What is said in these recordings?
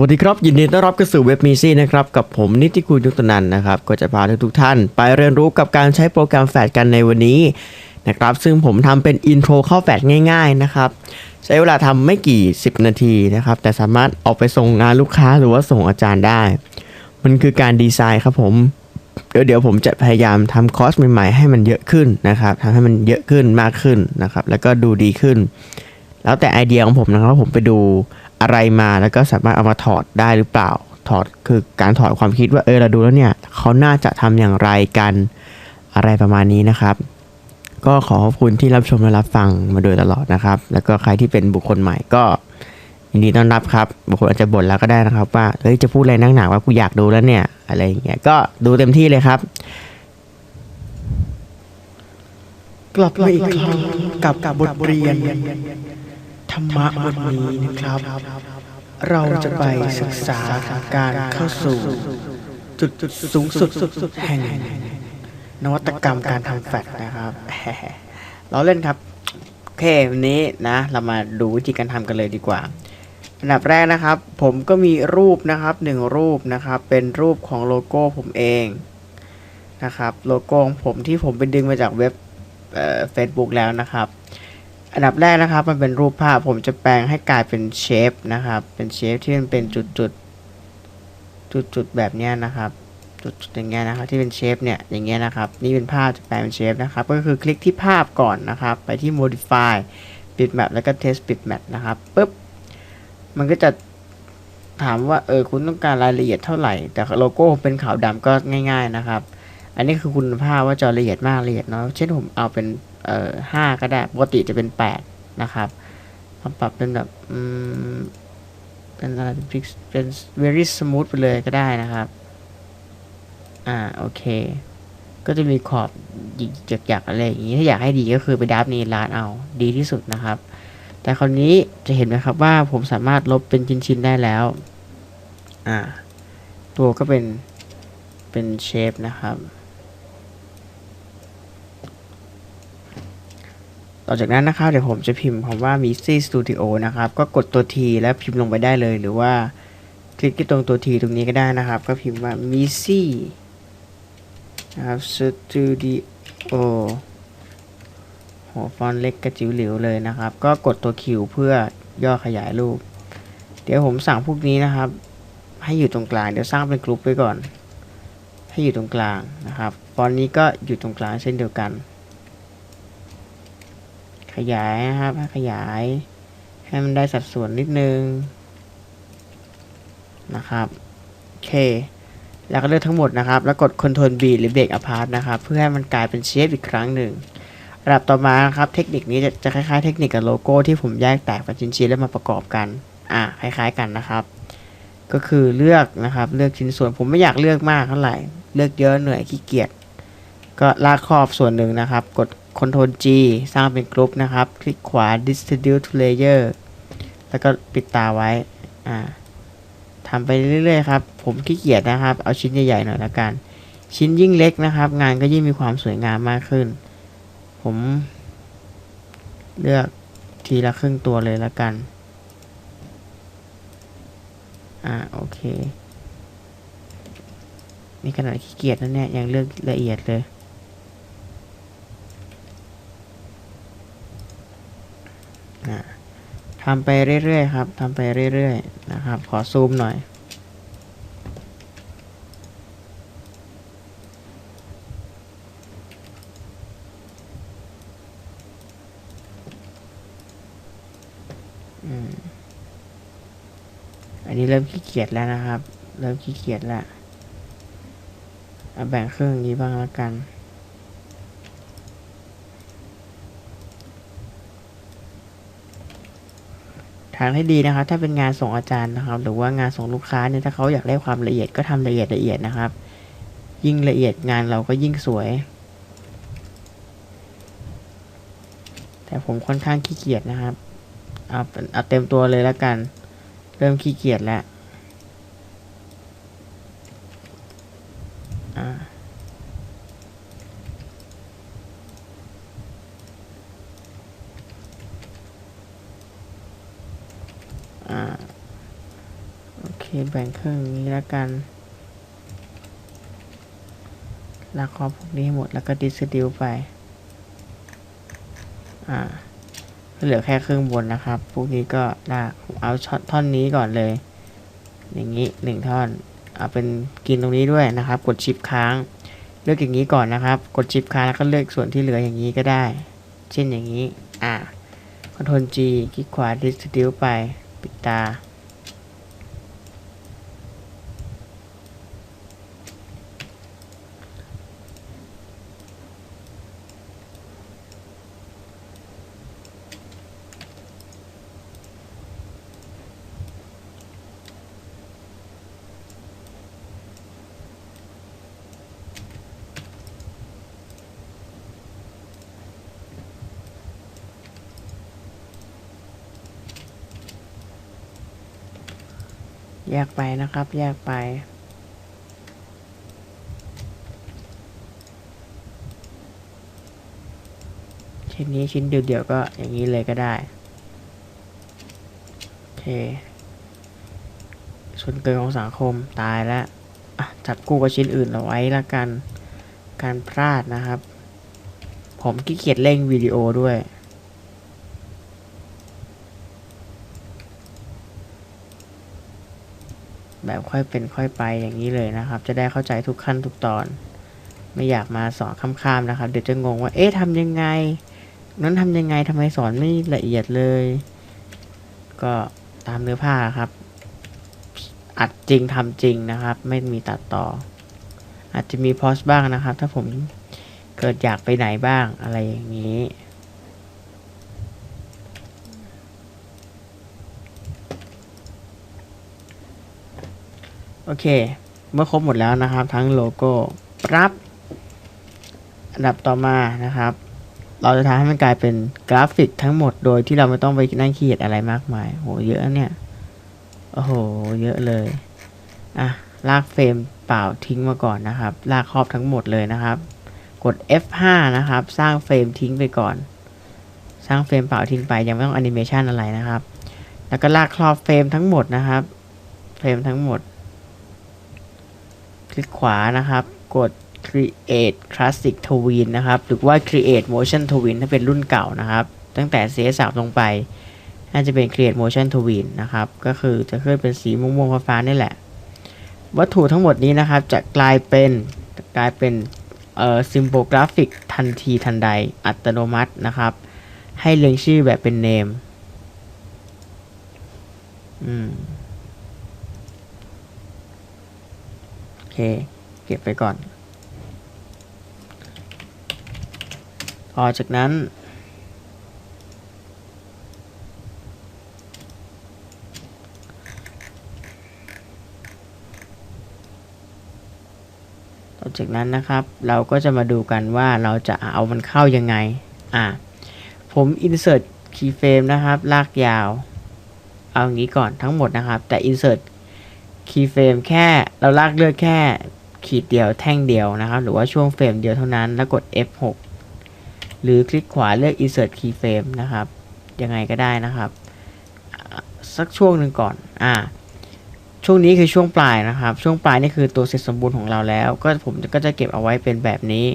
วัสดีครับ ยินดีต้อนรับเข้าสู่เว็บมีซี่นะครับกับผมนิติคุณยุตนันนะครับก็จะพาทุกท่านไปเรียนรู้กับการใช้โปรแกรมแฟดกันในวันนี้นะครับซึ่งผมทำเป็นอินโทรเข้าแฟดง่าย ๆนะครับ ใช้เวลาทำไม่กี่ 10 นาทีนะครับ แต่สามารถออกไปส่งงานลูกค้าหรือว่าส่งอาจารย์ได้ มันคือการดีไซน์ครับผมเดี๋ยวเดี๋ยวผมจะพยายามทำคอร์สใหม่ๆให้มันเยอะขึ้นนะครับทำให้มันเยอะขึ้นมากขึ้นนะครับแล้วก็ดูดีขึ้น แล้วแต่ไอเดียของผมนะครับผมไปดู อะไรมาแล้วก็สามารถเอามาถอดได้หรือเปล่า ถอดคือการถอดความคิดว่าเออเราดูแล้วเนี่ยเขาน่าจะทำอย่างไรกันอะไรประมาณนี้นะครับ ก็ขอขอบคุณที่รับชมและรับฟังมาโดยตลอดนะครับ แล้วก็ใครที่เป็นบุคคลใหม่ก็ยินดีต้อนรับครับบุคคลอาจจะบ่นแล้วก็ได้นะครับ ว่าเฮ้ยจะพูดอะไรนักหนาว่ากูอยากดูแล้วเนี่ย อะไรอย่างเงี้ยก็ดูเต็มที่เลยครับกลับมาอีกครั้งกับกับบทเรียน ธรรมะบทนี้นะครับ เราจะไปศึกษาการเข้าสู่ จุดสูงสุดแห่งนวัตกรรมการทำแฟลชนะครับเราเล่นครับ โอเควันนี้นะ เรามาดูวิธีการทำกันเลยดีกว่า อันดับแรกนะครับ ผมก็มีรูปนะครับหนึ่งรูปนะครับ เป็นรูปของโลโก้ผมเองนะครับ โลโก้ของผมที่ผมไปดึงมาจากเว็บเฟซบุ๊กแล้วนะครับ อันดับแรกนะครับมันเป็นรูปภาพผมจะแปลงให้กลายเป็นเชฟนะครับ เป็นเชฟที่มันเป็นจุดจุดจุดจุดแบบเนี้ยนะครับ จุดๆอย่างเงี้ยนะครับที่เป็นเชฟเนี่ยอย่างเงี้ยนะครับนี่เป็นภาพจะแปลงเป็นเชฟนะครับก็คือคลิกที่ภาพก่อนนะครับ ไปที่ modify bitmap แล้วก็ test bitmap นะครับปุ๊บมันก็จะถามว่าเออคุณต้องการรายละเอียดเท่าไหร่ แต่โลโก้เป็นขาวดำก็ง่าย ๆนะครับ อันนี้คือคุณภาพว่าจอละเอียดมากละเอียดน้อยเช่นผมเอาเป็น เอ่อห้าก็ได้ ปกติจะเป็นแปดนะครับมาปรับเป็นแบบอืมเป็นอะไรเป็นเป็น very smooth ไปเลยก็ได้นะครับ อ่า โอเค ก็จะมีขอบหยิกหยักๆอะไรอย่างนี้ ถ้าอยากให้ดีก็คือไปดับนีร้านเอา ดีที่สุดนะครับ แต่คราวนี้จะเห็นไหมครับว่าผมสามารถลบเป็นชิ้นๆได้แล้ว อ่า ตัวก็เป็น เป็นเชฟนะครับ อจากนั้นนะครับเดี๋ยวผมจะพิมพ์คำว่า m i s y Studio นะครับ ก็กดตัว T แล้วพิมพ์ลงไปได้เลย หรือว่าคลิกที่ตรงตัว T ตรงนี้ก็ได้นะครับ ก็พิมพ์ว่า m i s y นะครับ Studio หัวฟอนต์เล็กกระจิ๋วหลิวเลยนะครับ ก็กดตัว Q เพื่อย่อขยายรูป เดี๋ยวผมสั่งพวกนี้นะครับ ให้อยู่ตรงกลาง เดี๋ยวสร้างเป็นกลุ่มไว้ก่อน ให้อยู่ตรงกลางนะครับฟอนต์นี้ก็อยู่ตรงกลางเช่นเดียวกัน ขยายนะครับให้ขยาย ให้มันได้สัดส่วนนิดนึงนะครับโอเค แล้วก็เลือกทั้งหมดนะครับ แล้วกด Ctrl B หรือ Break Apart นะครับ เพื่อให้มันกลายเป็นเชฟอีกครั้งหนึ่งระดับต่อมานะครับ เทคนิคนี้จะจะคล้ายๆเทคนิคกับโลโก้ที่ผมแยกแตกเป็นชิ้นๆแล้วมาประกอบกัน อ่าคล้ายๆกันนะครับ ก็คือเลือกนะครับ เลือกชิ้นส่วนผมไม่อยากเลือกมากเท่าไหร่ เลือกเยอะเหนื่อยขี้เกียจ ก็ลากครอบส่วนหนึ่งนะครับ กด Ctrl G สร้างเป็นกรุ๊ปนะครับ คลิกขวา Distribute to Layer แล้วก็ปิดตาไว้ อ่าทำไปเรื่อยๆครับ ผมขี้เกียจนะครับ เอาชิ้นใหญ่ๆหน่อยละกัน ชิ้นยิ่งเล็กนะครับ งานก็ยิ่งมีความสวยงามมากขึ้น ผม เลือกทีละครึ่งตัวเลยละกัน อ่าโอเค นี่ขนาดขี้เกียจนะเนี่ย ยังเลือกละเอียดเลย อ่าทำไปเรื่อยๆครับทำไปเรื่อยๆนะครับ ขอซูมหน่อย อันนี้เริ่มขี้เกียจแล้วนะครับ เริ่มขี้เกียจแล้วเอาแบ่งครึ่งองนี้บ้างแล้วกัน ทางที่ดีนะครับถ้าเป็นงานส่งอาจารย์นะครับ หรือว่างานส่งลูกค้าเนี่ยถ้าเขาอยากได้ความละเอียดก็ทำละเอียดละเอียดนะครับ ยิ่งละเอียดงานเราก็ยิ่งสวย แต่ผมค่อนข้างขี้เกียจนะครับเอาเอาเต็มตัวเลยแล้วกัน เริ่มขี้เกียจแล้วอ่า อ่าโอเคแบ่งครึ่งนี้แล้วกันลากครอบพวกนี้ให้หมดแล้วก็ดิสติวไป อ่า เหลือแค่ครึ่งบนนะครับ พวกนี้ก็ลากเอาช็อตท่อนนี้ก่อนเลย อย่างนี้หนึ่งท่อน เอาเป็นกินตรงนี้ด้วยนะครับ กดชิปค้าง เลือกอย่างนี้ก่อนนะครับ กดชิปค้างแล้วก็เลือกส่วนที่เหลืออย่างนี้ก็ได้ เช่นอย่างนี้ อ่าคอนโทรล G คลิกขวา distribute ไป ปิดตา แยกไปนะครับ แยกไป ชิ้นนี้ชิ้นเดียวๆก็อย่างนี้เลยก็ได้ โอเค ส่วนเกินของสังคมตายแล้วจับกู้กับชิ้นอื่นเอาไว้ละกัน การพลาดนะครับ ผมขี้เกียจเร่งวิดีโอด้วย แบบค่อยเป็นค่อยไปอย่างนี้เลยนะครับ จะได้เข้าใจทุกขั้นทุกตอน ไม่อยากมาสอนค้ำๆนะครับ เดี๋ยวจะงงว่า เอ๊ะทำยังไง นั้นทำยังไงทำไมสอนไม่ละเอียดเลย ก็ตามเนื้อผ้าครับ อัดจริงทำจริงนะครับ ไม่มีตัดต่อ อาจจะมีพอสบ้างนะครับ ถ้าผมเกิดอยากไปไหนบ้างอะไรอย่างนี้ เค เมื่อครบหมดแล้วนะครับ ทั้งโลโก้ปั๊บอันดับต่อมานะครับ เราจะทำให้มันกลายเป็นกราฟิกทั้งหมดโดยที่เราไม่ต้องไปนั่งเขียดอะไรมากมายโหเยอะเนี่ยโอ้โหเยอะเลยอะลากเฟรมเปล่าทิ้งมาก่อนนะครับ ลากครอบทั้งหมดเลยนะครับ กด F5 นะครับ สร้างเฟรมทิ้งไปก่อน สร้างเฟรมเปล่าทิ้งไปยังไม่ต้องแอนิเมชันอะไรนะครับ แล้วก็ลากครอบเฟรมทั้งหมดนะครับ เฟรมทั้งหมด คลิกขวานะครับ กด create classic twin นะครับ หรือว่า create motion twin ถ้าเป็นรุ่นเก่านะครับ ตั้งแต่ CS3 ลงไป น่าจะเป็น create motion twin นะครับ ก็คือจะขึ้นเป็นสีม่วงๆฟ้าๆนี่แหละ วัตถุทั้งหมดนี้นะครับ จะกลายเป็นกลายเป็นเอ่อ symbol graphic ทันทีทันใดอัตโนมัตินะครับ ให้เรียงชื่อแบบเป็น name อืม เค เก็บไปก่อนต่อจากนั้น ต่อจากนั้นนะครับ เราก็จะมาดูกันว่าเราจะเอามันเข้ายังไง อะ ผม insert keyframe นะครับ ลากยาว เอาอย่างนี้ก่อนทั้งหมดนะครับ แต่ insert keyframe แค่เราลากเลือกแค่ขีดเดียวแท่งเดียวนะครับ หรือว่าช่วงเฟรมเดียวเท่านั้น แล้วกด F6 หรือคลิกขวาเลือก insert keyframe นะครับ ยังไงก็ได้นะครับ สักช่วงหนึ่งก่อน อ่า ช่วงนี้คือช่วงปลายนะครับ ช่วงปลายนี่คือตัวเสร็จสมบูรณ์ของเราแล้ว ก็ผมก็จะเก็บเอาไว้เป็นแบบนี้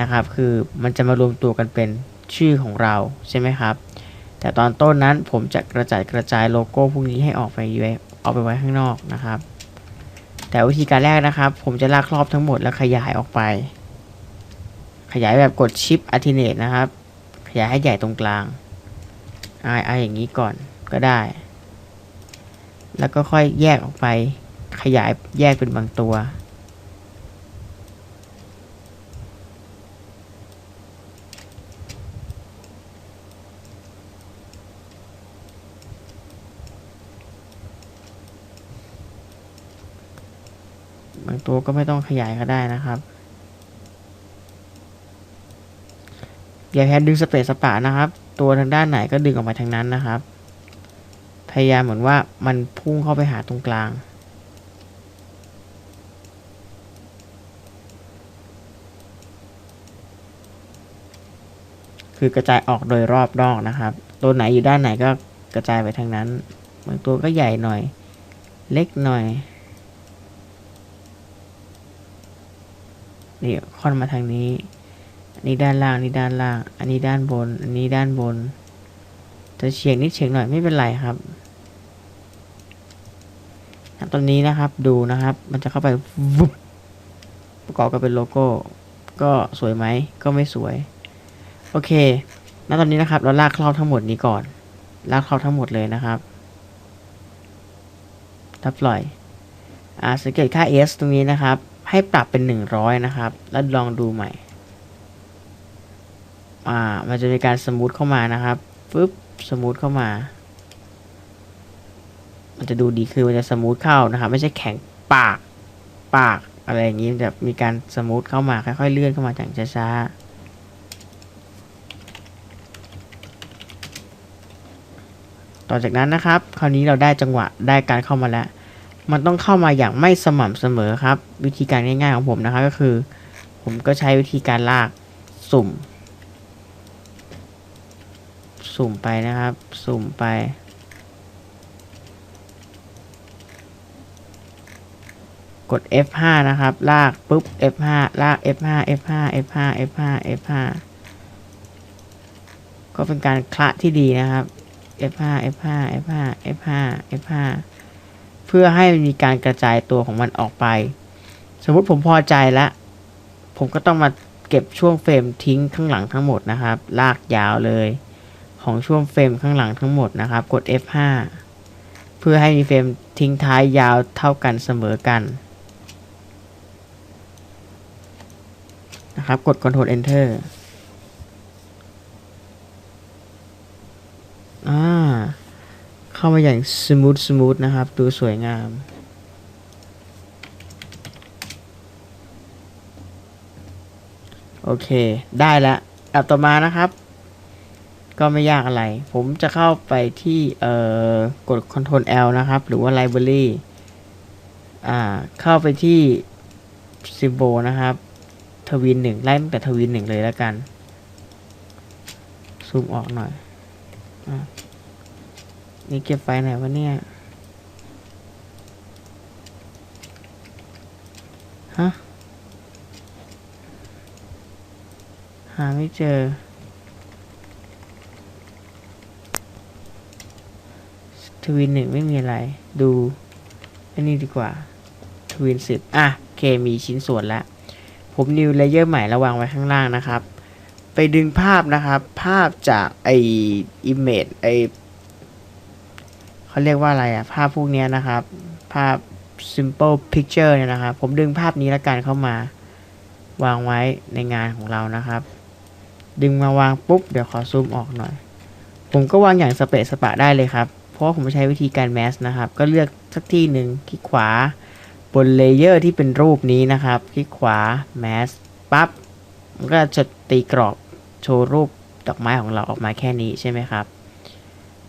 นะครับ คือมันจะมารวมตัวกันเป็นชื่อของเราใช่ไหมครับ แต่ตอนต้นนั้นผมจะกระจายกระจายโลโก้พวกนี้ให้ออกไปไว้ เอาไปไว้ข้างนอกนะครับ แต่วิธีการแรกนะครับ ผมจะลากครอบทั้งหมดแล้วขยายออกไป ขยายแบบกดชิปอัติเนตนะครับ ขยายให้ใหญ่ตรงกลางอ่าอ่าอย่างนี้ก่อนก็ได้ แล้วก็ค่อยแยกออกไป ขยายแยกเป็นบางตัว บางตัวก็ไม่ต้องขยายก็ได้นะครับอย่าแพ้ดึงสเปซสปะนะครับ ตัวทางด้านไหนก็ดึงออกมาทางนั้นนะครับ พยายามเหมือนว่ามันพุ่งเข้าไปหาตรงกลาง คือกระจายออกโดยรอบนอกนะครับ ตัวไหนอยู่ด้านไหนก็กระจายไปทางนั้น บางตัวก็ใหญ่หน่อย เล็กหน่อย นี่ค่อนมาทางนี้ อันนี้ด้านล่างอันนี้ด้านล่าง อันนี้ด้านบน อันนี้ด้านบน จะเฉียงนิดเฉียงหน่อยไม่เป็นไรครับตอนนี้นะครับดูนะครับ มันจะเข้าไปวุบประกอบกับเป็นโลโก้ ก็สวยไหมก็ไม่สวย โอเคณตอนนี้นะครับ เราลากเข้าทั้งหมดนี้ก่อน ลากเข้าทั้งหมดเลยนะครับถ้าปล่อย อ่าสังเกตค่า s ตรงนี้นะครับ ให้ปรับเป็น 100 นะครับ แล้วลองดูใหม่ อ่า มันจะมีการสมูทเข้ามานะครับปึ๊บสมูทเข้ามา มันจะดูดีคือมันจะสมูทเข้านะครับ ไม่ใช่แข็งปาก ปากอะไรอย่างนี้จะมีการสมูทเข้ามาค่อยๆเลื่อนเข้ามาอย่างช้าๆต่อจากนั้นนะครับ คราวนี้เราได้จังหวะได้การเข้ามาแล้ว มันต้องเข้ามาอย่างไม่สม่ำเสมอครับ วิธีการง่ายๆของผมนะครับก็คือ ผมก็ใช้วิธีการลากสุ่ม สุ่มไปนะครับ สุ่มไป กด F5 นะครับ ลากปุ๊บ F5 ลาก F5 F5 F5 F5 F5 ก็เป็นการคละที่ดีนะครับ F5 F5 F5 F5 F5 เพื่อให้มีการกระจายตัวของมันออกไป สมมุติผมพอใจแล้ว ผมก็ต้องมาเก็บช่วงเฟรมทิ้งข้างหลังทั้งหมดนะครับ ลากยาวเลยของช่วงเฟรมข้างหลังทั้งหมดนะครับ กด F5 เพื่อให้มีเฟรมทิ้งท้ายยาวเท่ากันเสมอกันนะครับ กด Ctrl Enter อ่า เข้ามาอย่างสมูทสมูทนะครับ ดูสวยงามโอเค ได้แล้วอันดับต่อมานะครับ ก็ไม่ยากอะไร ผมจะเข้าไปที่เอ่อกด Ctrl L นะครับ หรือว่า Library อ่า เข้าไปที่ Symbol นะครับ ทวินหนึ่งไล่ตั้งแต่ทวินหนึ่งเลยแล้วกัน ซูมออกหน่อยอะ นี่เก็บไฟไหนวะเนี่ย ฮะ หาไม่เจอ ทวินหนึ่งไม่มีอะไร ดูอันนี้ดีกว่า ทวินสิบอะเคมีชิ้นส่วนแล้ว ผมนิวเลเยอร์ใหม่ระวางไว้ข้างล่างนะครับ ไปดึงภาพนะครับ ภาพจากไอ image ไอ เขาเรียกว่าอะไรอะภาพพวกนี้นะครับ ภาพ simple picture เนี่ยนะครับ ผมดึงภาพนี้ละกันเข้ามาวางไว้ในงานของเรานะครับ ดึงมาวางปุ๊บ เดี๋ยวขอซูมออกหน่อย ผมก็วางอย่างสเปะสปะได้เลยครับ เพราะผมใช้วิธีการแมสนะครับ ก็เลือกสักที่หนึ่งคลิกขวา บนเลเยอร์ที่เป็นรูปนี้นะครับ คลิกขวา Mask ปั๊บ มันก็จะตีกรอบโชว์รูปดอกไม้ของเราออกมาแค่นี้ใช่ไหมครับ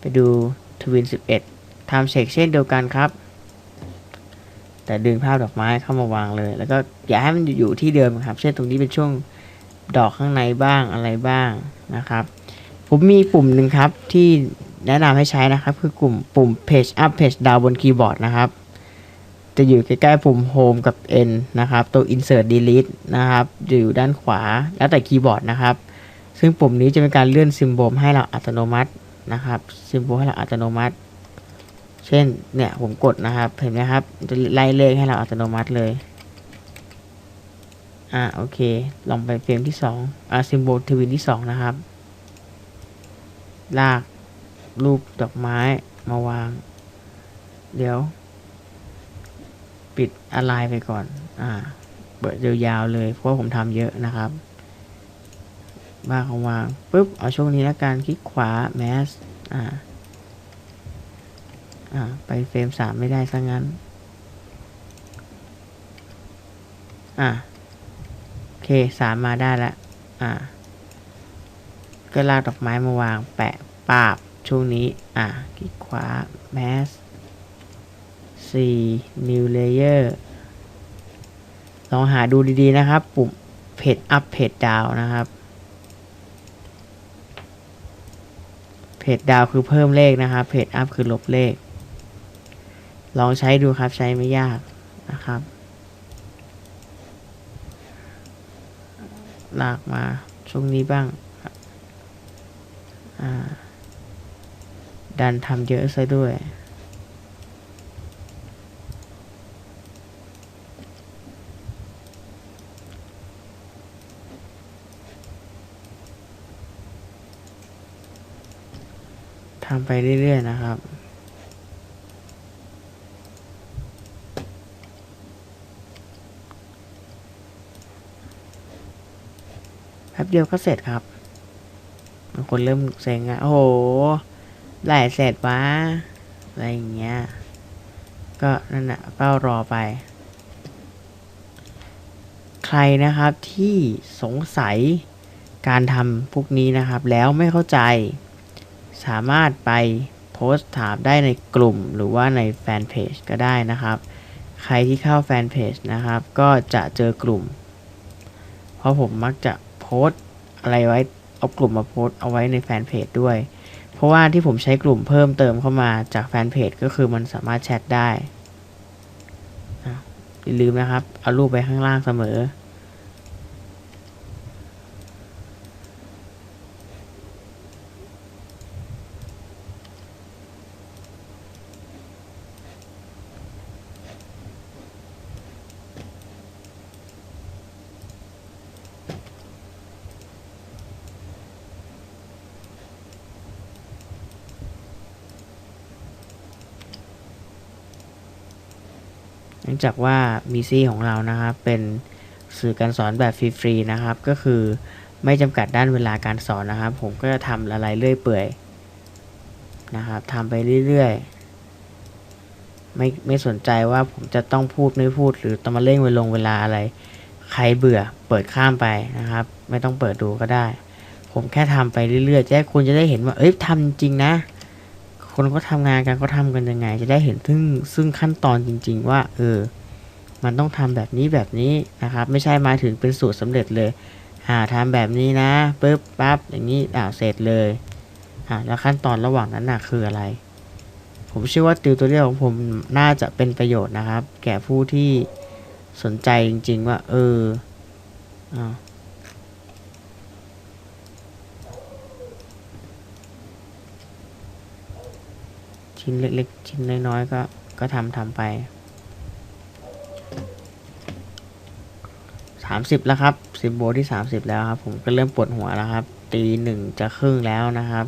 ไปดูทวิน11 ทำเช็คเช่นเดียวกันครับ แต่ดึงภาพดอกไม้เข้ามาวางเลย แล้วก็อย่าให้มันอยู่ที่เดิมครับ เช่นตรงนี้เป็นช่วงดอกข้างในบ้างอะไรบ้างนะครับ ผมมีปุ่มหนึ่งครับที่แนะนำให้ใช้นะครับ คือกลุ่มปุ่ม page up page down บนคีย์บอร์ดนะครับ จะอยู่ใกล้ๆปุ่ม Home กับ N นะครับ ตัว Insert Delete นะครับจะอยู่ด้านขวาแล้วแต่คีย์บอร์ดนะครับ ซึ่งปุ่มนี้จะเป็นการเลื่อนซิมโบลให้เราอัตโนมัตินะครับ ซิมโบลให้เราอัตโนมัติ เช่นเนี่ยผมกดนะครับเห็นไหมครับจะไล่เลขให้เราอัตโนมัติเลยอ่าโอเค ลองไปเฟรมที่สองอ่าซิมโบลทวินที่สองนะครับ ลากรูปดอกไม้มาวาง เดี๋ยว ปิดอะไรไปก่อน อ่า เปิดยาวๆเลย เพราะว่าผมทำเยอะนะครับบ้างของวางปุ๊บ เอาช่วงนี้แล้วกันคลิกขวาแมสอ่า ไปเฟรมสามไม่ได้ซะงั้น อ่าโอเคสามมาได้ล้วอ่าก็ลากดอกไม้มาวางแปะปาบช่วงนี้ อ่าคลิกขวาแมส4 new layer ลองหาดูดีๆนะครับ ปุ่ม page up page down นะครับ page down คือเพิ่มเลขนะครับ page up คือลบเลข ลองใช้ดูครับใช้ไม่ยากนะครับ ลากมาช่วงนี้บ้างาดันทำเยอะซะด้วย ทำไปเรื่อย ๆ นะครับ แป๊บ เดียวก็เสร็จครับบางคนเริ่มเซ็งอะโอ้โหหลายเสร็จวะอะไรอย่างเงี้ย ก็นั่นแหะเฝ้ารอไป ใครนะครับที่สงสัยการทำพวกนี้นะครับ แล้วไม่เข้าใจ สามารถไปโพสต์ถามได้ในกลุ่มหรือว่าในแฟนเพจก็ได้นะครับ ใครที่เข้าแฟนเพจนะครับ ก็จะเจอกลุ่ม เพราะผมมักจะ พสต์อะไรไว้ เอากลุ่มมาโพสต์เอาไว้ในแฟนเพจด้วย เพราะว่าที่ผมใช้กลุ่มเพิ่มเติมเข้ามาจากแฟนเพจก็คือมันสามารถแชทได้อะอย่าลืมนะครับ เอารูปไปข้างล่างเสมอ นื่องจากว่ามีซี่ของเรานะครับเป็นสื่อการสอนแบบฟรีๆนะครับ ก็คือไม่จำกัดด้านเวลาการสอนนะครับ ผมก็จะทำอะไรเรื่อยเปื่อยนะครับทำไปเรื่อยๆไม่ไม่สนใจว่าผมจะต้องพูดไม่พูด หรือต้องมาเร่งเวลงเวลาอะไร ใครเบื่อเปิดข้ามไปนะครับ ไม่ต้องเปิดดูก็ได้ ผมแค่ทำไปเรื่อยๆจะให้คุณจะได้เห็นว่าเอ้ยทำจริงนะ คนก็ทำงานกันก็ทำกันยังไง จะได้เห็นซึ่งซึ่งขั้นตอนจริง ๆ ว่าเออมันต้องทำแบบนี้แบบนี้นะครับ ไม่ใช่มาถึงเป็นสูตรสำเร็จเลยอ่าทำแบบนี้นะปึ๊บปั๊บอย่างนี้อ่าเสร็จเลยอ่าแล้วขั้นตอนระหว่างนั้นน่ะคืออะไร ผมเชื่อว่าติวตัวเรียลของผมน่าจะเป็นประโยชน์นะครับ แก่ผู้ที่สนใจจริง ๆ ว่า เอออ่า ชิ้นเล็กๆ ชิ้นน้อยๆ ก็ก็ทำทำไปสามสิบแล้วครับสิบโบที่สามสิบแล้วครับผมก็เริ่มปวดหัวแล้วครับ ตีหนึ่งจะครึ่งแล้วนะครับ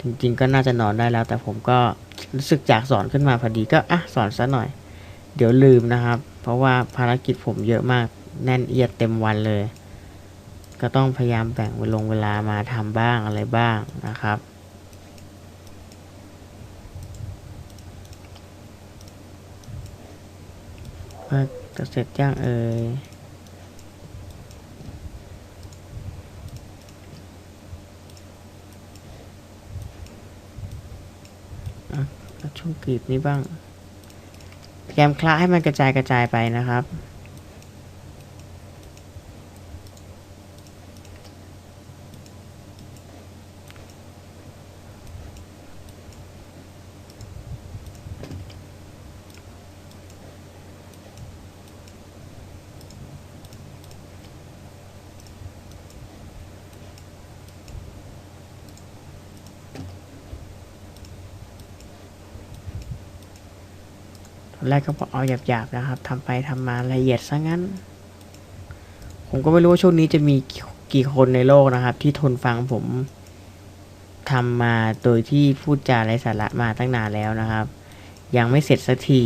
จริงๆก็น่าจะนอนได้แล้ว แต่ผมก็รู้สึกอยากสอนขึ้นมาพอดีก็อะสอนซะหน่อย เดี๋ยวลืมนะครับ เพราะว่าภารกิจผมเยอะมากแน่นเอียดเต็มวันเลย ก็ต้องพยายามแบ่งเวลงเวลามาทำบ้างอะไรบ้างนะครับ ว่าจะเสร็จย่างเอ่ยอะเอาช่วงกรีบนี้บ้างพยายามคละให้มันกระจายกระจายไปนะครับ แรกก็บอกเอาหยาบๆนะครับทำไปทำมาละเอียดซะงั้น ผมก็ไม่รู้ว่าช่วงนี้จะมีกี่คนในโลกนะครับ ที่ทนฟังผมทำมาโดยที่พูดจาไร้สาระมาตั้งนานแล้วนะครับ ยังไม่เสร็จสักที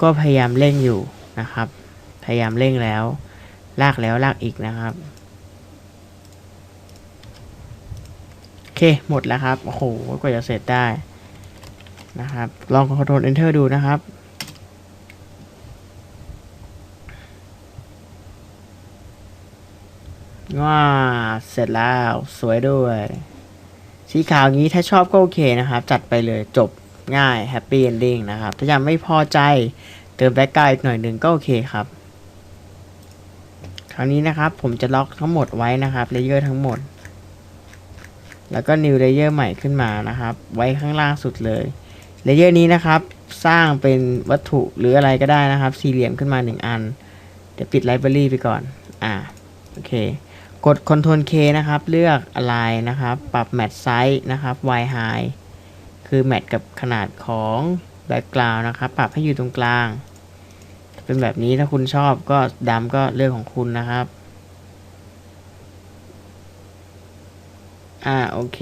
ก็พยายามเร่งอยู่นะครับ พยายามเร่งแล้ว ลากแล้วลากอีกนะครับโอเคหมดแล้วครับ โอ้โหกว่าจะเสร็จได้นะครับ ลองคอนโทรล enter ดูนะครับ ว้าเสร็จแล้วสวยด้วย สีขาวนี้ถ้าชอบก็โอเคนะครับ จัดไปเลยจบง่ายแฮปปี้เอนดิ้งนะครับ ถ้ายังไม่พอใจเติมแบ็กกราวด์อีกหน่อยหนึ่งก็โอเคครับ คราวนี้นะครับผมจะล็อกทั้งหมดไว้นะครับเลเยอร์ทั้งหมด แล้วก็ new layer ใหม่ขึ้นมานะครับ ไว้ข้างล่างสุดเลยเลเยอร์นี้นะครับ สร้างเป็นวัตถุหรืออะไรก็ได้นะครับ สี่เหลี่ยมขึ้นมาหนึ่งอัน เดี๋ยวปิดไลบรารีไปก่อน อ่า โอเค กด Ctrl K นะครับ เลือกอะไรนะครับ ปรับ Match Size นะครับ Y High คือแมทกับขนาดของ Background นะครับ ปรับให้อยู่ตรงกลาง เป็นแบบนี้ถ้าคุณชอบก็ดำก็เรื่องของคุณนะครับ อ่า โอเค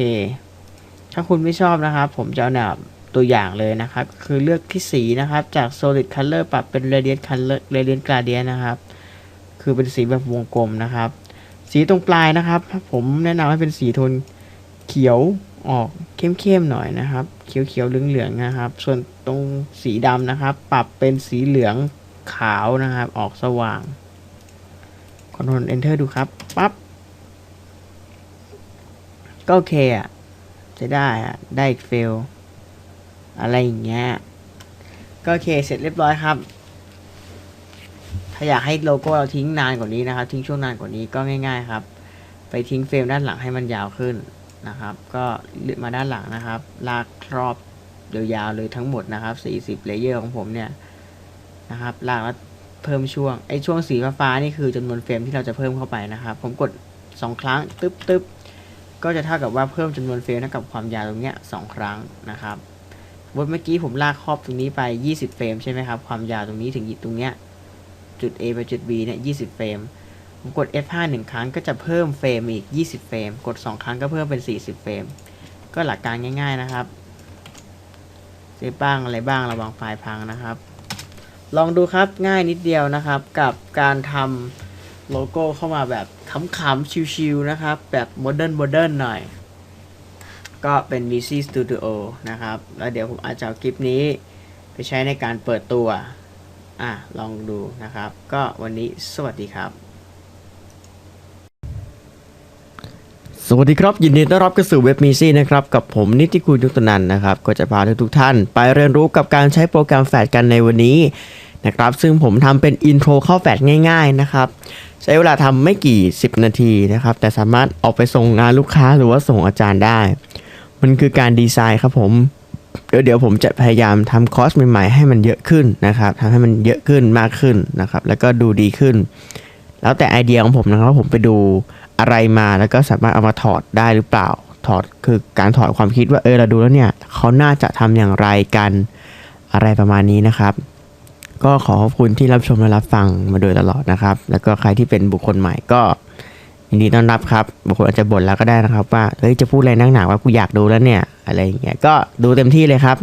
ถ้าคุณไม่ชอบนะครับ ผมจะเอาแบบตัวอย่างเลยนะครับ คือเลือกที่สีนะครับ จาก solid color ปรับเป็น radiant color radiant gradient นะครับ คือเป็นสีแบบวงกลมนะครับ สีตรงปลายนะครับ ผมแนะนำให้เป็นสีโทนเขียวออกเข้มๆหน่อยนะครับ เขียวๆเหลืองๆนะครับ ส่วนตรงสีดำนะครับ ปรับเป็นสีเหลืองขาวนะครับ ออกสว่าง Ctrl Enter ดูครับปั๊บก็โอเคอะจะได้อะได้อีกเฟลอะไรอย่างเงี้ยก็โอเคเสร็จเรียบร้อยครับ ถ้าอยากให้โลโก้เราทิ้งนานกว่านี้นะครับ ทิ้งช่วงนานกว่านี้ก็ง่าย ๆ ครับ ไปทิ้งเฟรมด้านหลังให้มันยาวขึ้นนะครับ ก็เลือกมาด้านหลังนะครับ ลากครอบยาวๆเลยทั้งหมดนะครับ 40เลเยอร์ของผมเนี่ยนะครับลากแล้วเพิ่มช่วงไอ้ช่วงสีฟ้านี่คือจำนวนเฟรมที่เราจะเพิ่มเข้าไปนะครับ ผมกด 2 ครั้งตึ๊บตึ๊บก็จะเท่ากับว่าเพิ่มจำนวนเฟรมเท่ากับความยาวตรงเนี้ยสองครั้งนะครับสมมติเมื่อกี้ผมลากครอบตรงนี้ไป 20 เฟรมใช่ไหมครับ ความยาวตรงนี้ถึงตรงเนี้ย จุด A ไปจุด B เนี่ย20 เฟรม ผมกด F5 หนึ่งครั้งก็จะเพิ่มเฟรมอีก 20 เฟรม กด 2 ครั้งก็เพิ่มเป็น 40 เฟรม ก็หลักการง่ายๆนะครับเซฟบ้างอะไรบ้างระวังไฟล์พังนะครับ ลองดูครับง่ายนิดเดียวนะครับ กับการทำโลโก้เข้ามาแบบขำๆชิวๆนะครับ แบบโมเดิร์นโมเดิร์นหน่อย ก็เป็น VC Studio นะครับ แล้วเดี๋ยวผมอาจจะเอาคลิปนี้ไปใช้ในการเปิดตัว อะลองดูนะครับ ก็วันนี้สวัสดีครับ สวัสดีครับ ยินดีต้อนรับเข้าสู่เว็บมีซี่นะครับ กับผมนิติคุณยุตนันนะครับ ก็จะพาทุกท่านไปเรียนรู้กับการใช้โปรแกรมแฟดกันในวันนี้นะครับ ซึ่งผมทำเป็นอินโทรเข้าแฟดง่าย ๆ นะครับ ใช้เวลาทำไม่กี่ 10 นาทีนะครับ แต่สามารถออกไปส่งงานลูกค้าหรือว่าส่งอาจารย์ได้ มันคือการดีไซน์ครับผม เดี๋ยวเดี๋ยวผมจะพยายามทำคอร์สใหม่ๆให้มันเยอะขึ้นนะครับทำให้มันเยอะขึ้นมากขึ้นนะครับ แล้วก็ดูดีขึ้น แล้วแต่ไอเดียของผมนะครับผมไปดูอะไรมาแล้วก็สามารถเอามาถอดได้หรือเปล่า ถอดคือการถอดความคิดว่าเออเราดูแล้วเนี่ยเขาน่าจะทำอย่างไรกันอะไรประมาณนี้นะครับ ก็ขอขอบคุณที่รับชมและรับฟังมาโดยตลอดนะครับ แล้วก็ใครที่เป็นบุคคลใหม่ก็ ยินดีต้อนรับครับบางคนอาจจะบ่นแล้วก็ได้นะครับ ว่าเฮ้ยจะพูดอะไรนักหนาว่ากูอยากดูแล้วเนี่ย อะไรอย่างเงี้ยก็ดูเต็มที่เลยครับ